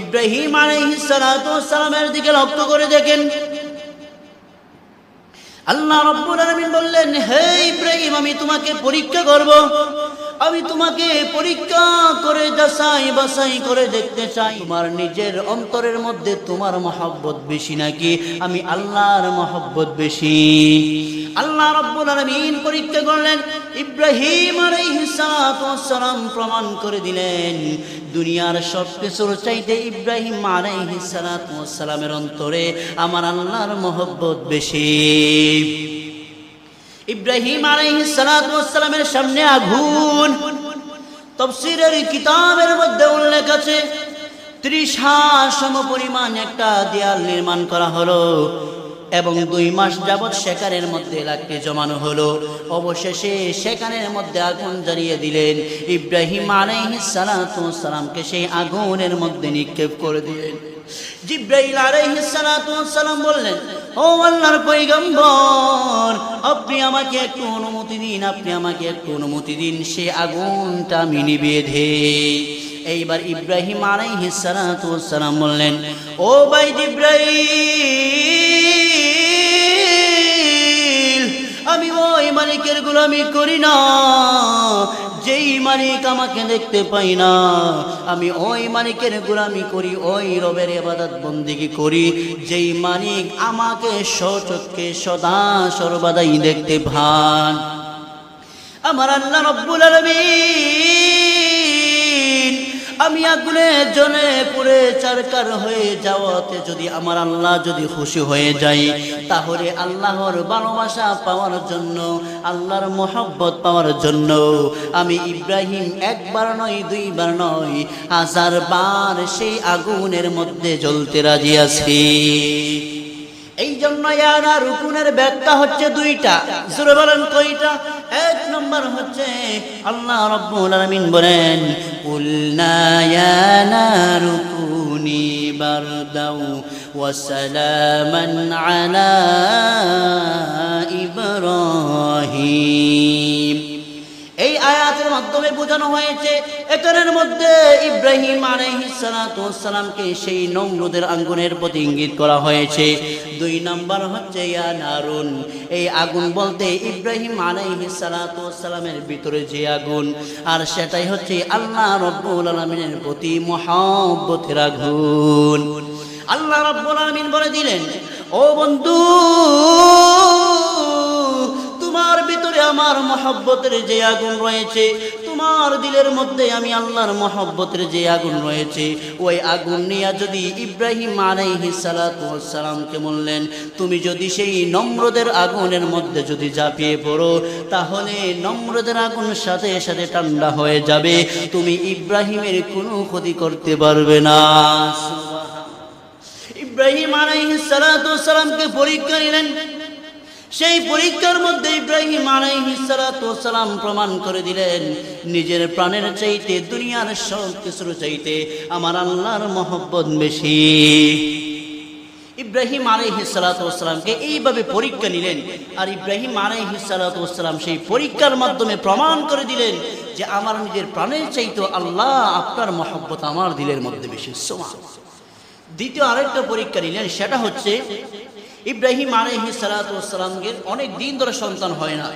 ইব্রাহিম আলাইহিসসালামের দিকে লক্ষ্য করে দেখেন। আল্লাহ রব্বুল আলামিন বললেন, হে ইব্রাহিম, আমি তোমাকে পরীক্ষা করব। আমি তোমাকে পরীক্ষা করে যাচাই বাছাই করে দেখতে চাই। তোমার নিজের অন্তরের মধ্যে তোমার মহব্বত বেশি নাকি? আমি আল্লাহর মহব্বত বেশি। আল্লাহ রব্বুল আলামিন পরীক্ষা করলেন, ইব্রাহিম আলাইহিস সালাতু ওয়াস প্রমাণ করে দিলেন, দুনিয়ার সব কিছুর চাইতে ইব্রাহিম আলাইহিস সালাতু ওয়াস অন্তরে আমার আল্লাহর মহব্বত বেশি। ইব্রাহিম আলাইহিস সালাতু ওয়াস সামনে আগুন। তফসিরের কিতাবের মধ্যে উল্লেখ আছে, ত্রিশ সম পরিমাণ একটা দেয়াল নির্মাণ করা হলো। এবং দুই মাস যাবৎ সেকারের মধ্যে এলাককে জমানো হলো। অবশেষে সেখানের মধ্যে আগুন জ্বালিয়ে দিলেন। ইব্রাহিম সালামকে সেই আগুনের মধ্যে নিক্ষেপ করে দিলেন। জিব্রাইল আলাইহিস সালাতু ওয়াস সালাম বললেন, ও আল্লাহর পয়গম্বর, আপনি আমাকে একটু অনুমতি দিন, আপনি আমাকে একটু অনুমতি দিন, সে আগুনটা আমি নিভিয়ে দেই এইবার ইব্রাহিম আলাইহিস সালাতু ওয়াস সালাম বললেন, ও ভাই জিব্রাইল মালিকের গোলামি করি না। যেই মালিক আমাকে দেখতে পাই না, আমি ওই মালিকের গোলামি করি, ওই রবের এবাদত বন্দিগি করি। যেই মালিক আমাকে সচক্ষে সদা সর্বদাই দেখতে ভান আমার আল্লাহ রব্বুল আলামিন আমি আগুনে জ্বলে পুড়ে চারকার হয়ে যাওয়াতে যদি আমার আল্লাহ যদি খুশি হয়ে যায় তাহলে আল্লাহর ভালোবাসা পাওয়ার জন্য, আল্লাহর মোহাব্বত পাওয়ার জন্য আমি ইব্রাহিম একবার নয়, দুইবার নয়, হাজার বার সেই আগুনের মধ্যে জ্বলতে রাজি আছি। এই জন্য ইয়ানা রুকুনের ব্যাখ্যা হচ্ছে দুইটা। জোরে বলেন কয়টা? এক নম্বর হচ্ছে, আল্লাহ রাব্বুল আলামিন বলেন, কুলনা ইয়ানা রুকুনি বারদাও ওয়া সালামান আলা ইব্রাহিম এই আয়াতের মাধ্যমে বোঝানো হয়েছে এখানের মধ্যে ইব্রাহিম আলাইহিসসালামকে সেই নমরুদের আঙ্গুনের প্রতি ইঙ্গিত করা হয়েছে। দুই নাম্বার হচ্ছে, ইয়া নারুন, এই আগুন বলতে ইব্রাহিম আলাইহিসসালামের ভিতরে যে আগুন। আর সেটাই হচ্ছে আল্লাহ রব্বুল আলমিনের প্রতি মহাব্বতের আগুন। আল্লাহ রব্বুল আলমিন বলে দিলেন, ও বন্ধু, তোমার ভিতরে আমার মহব্বতের যে আগুন রয়েছে তোমার দিলের মধ্যে আমি আল্লাহর মহব্বতের যে আগুন রয়েছে, ওই আগুন নিয়ে যদি ইব্রাহিম আলাইহি সালামকে বললেন, তুমি যদি সেই নম্রদের আগুনের মধ্যে যদি ঝাঁপিয়ে পড়ো, তাহলে নম্রদের আগুন সাথে সাথে ঠান্ডা হয়ে যাবে। তুমি ইব্রাহিমের কোনো ক্ষতি করতে পারবে না। ইব্রাহিম আলাইহিস সালাতু সালামকে পরীক্ষা নিলেন। সেই পরীক্ষার মধ্যে ইব্রাহিম আলাইহিস সালাতু সালাম প্রমাণ করে দিলেন, নিজের প্রাণের চাইতে, দুনিয়ার সব কিছুর চাইতে আমার আল্লাহর মহব্বত বেশি। ইব্রাহিম আলাইহিস সালাতু সালামকে এইভাবে পরীক্ষা নিলেন আর ইব্রাহিম আলাইহিস সালাতু সালাম সেই পরীক্ষার মাধ্যমে প্রমাণ করে দিলেন যে আমার নিজের প্রাণের চাইতে আল্লাহ আপনার মহব্বত আমার দিলের মধ্যে বেশি। সমান দ্বিতীয় আরেকটা পরীক্ষা নিলেন, সেটা হচ্ছে ইব্রাহিম আলহি সালাতামের অনেক দিন ধরে সন্তান হয় না।